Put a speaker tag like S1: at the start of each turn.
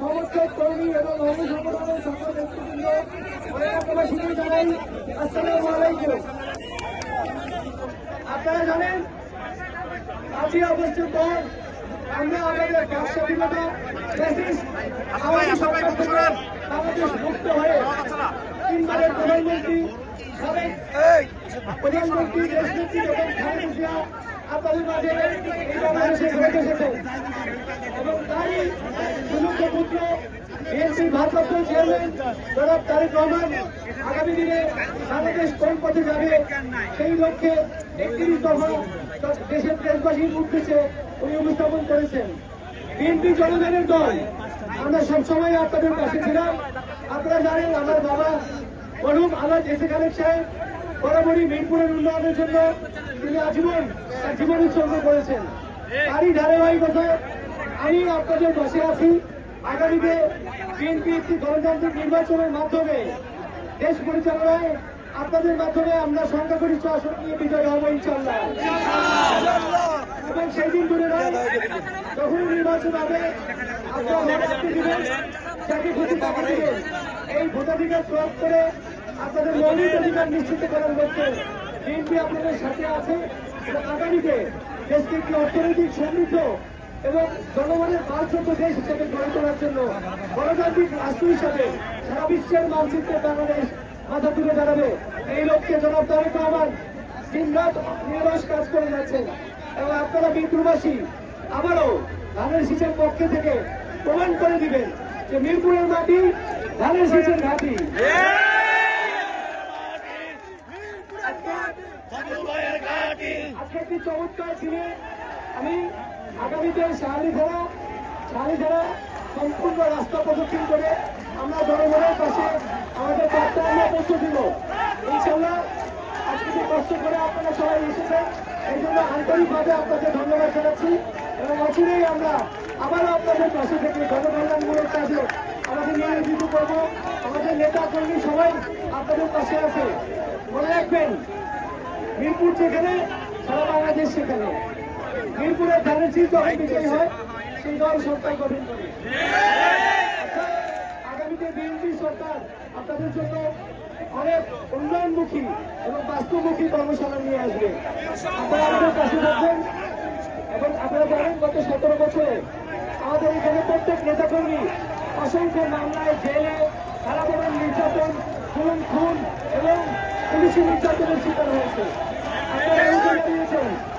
S1: সমর্থক কর্মী এবং অঙ্গ সংগঠনের সকল নেতৃবৃন্দ এলাকাবাসীকে জানাই। আসসালামু আলাইকুম। আপনারা জানেন পাঁচই আগস্টের পর আমরা আমাদের বাক স্বাধীনতা ফ্যাসিস্ট আওয়ামী সরকার থেকে বাংলাদেশ মুক্ত হয়ে তিনবারের প্রধানমন্ত্রী সাবেক প্রধানমন্ত্রী দেশনেত্রী এবং খালেদা জিয়া আপনাদের মাঝে এই বাংলাদেশে এবং তারই সুযোগ্য পুত্র বিএনপির ভারপ্রাপ্ত চেয়ারম্যান জনাব তারেক রহমান আগামী দিনে বাংলাদেশ কোন পথে যাবে সেই লক্ষ্যে একত্রিশ দফা দেশের দেশবাসীর উদ্দেশ্যে উনি উপস্থাপন করেছেন। বিএনপি জনগণের দল, আমরা সবসময় আপনাদের পাশে ছিলাম। আপনারা জানেন, আমার বাবা মরহুম আলাদ এসে খালেদ সাহেব, বরাবরই মিরপুরের উন্নয়নের জন্য তিনি আজীবন জীবন উৎসর্গ করেছেন। তারই ধারাবাহিকতায় আমি আপনাদের পাশে আছি। আগামীতে বিএনপি একটি গণতান্ত্রিক নির্বাচনের মাধ্যমে দেশ পরিচালনায় আপনাদের মাধ্যমে আমরা সংখ্যাগরিষ্ঠ আসন নিয়ে বিজয় হব ইনশাল্লাহ এবং সেই দিন নয়, যখন নির্বাচন হবে, আপনারা এই ভোটাধিকার প্রয়োগ করে আপনাদের মৌলিক অধিকার নিশ্চিত করার লক্ষ্যে বিএনপি আপনাদের সাথে আছে। আগামীতে দেশকে একটি অর্থনৈতিক সমৃদ্ধ এবং জনগণের পাঁচশত দেশ হিসেবে গড়ে তোলার জন্য গণতান্ত্রিক রাষ্ট্র হিসাবে সারা বিশ্বের মানচিত্রে বাংলাদেশ মাথা তুলে দাঁড়াবে। এই লক্ষ্যে জনাব তারেক রহমান দিন রাত নির্বাস কাজ করে যাচ্ছেন। এবং আপনারা মিরপুরবাসী, আবারও ধানের শীষের পক্ষে থেকে প্রমাণ করে দিবেন যে মিরপুরের মাটি ধানের শীষের ঘাটি। আজকে একটি চমৎকার আমি আগামীতে শাহালি ধারা শাহালি ধারা সম্পূর্ণ রাস্তা প্রদক্ষিণ করে আমরা জনগণের পাশে আমাদের বার্তা আমরা পৌঁছে দিব। ইনশাল্লাহ আজকে যে কষ্ট করে আপনারা সবাই এসেছেন এই জন্য আন্তরিকভাবে আপনাদের ধন্যবাদ জানাচ্ছি এবং অচিরেই আমরা আবারও আপনাদের পাশে থেকে জনকল্যাণমূলক কাজে আমাদের নিয়োজিত করব। আমাদের নেতা কর্মী সবাই আপনাদের পাশে আছে। মনে রাখবেন, মিরপুর যেখানে, সারা বাংলাদেশ সেখানে। মিরপুরের ধানের শীষ যখন বিজয়ী হয়, সেই দল সরকার গঠন করে। অর্থাৎ আগামীতে বিএনপি সরকার আপনাদের জন্য অনেক উন্নয়নমুখী এবং বাস্তবমুখী কর্মশালা নিয়ে আসবে। আপনারা আমাদের পাশে থাকবেন এবং আপনারা জানেন গত সতেরো বছরে আমাদের এখানে প্রত্যেক নেতাকর্মী অসংখ্য মামলায় জেলে, কারাবরণ, নির্যাতন, খুন খুন এবং পুলিশি নির্যাতনের শিকার হয়েছে। আপনারা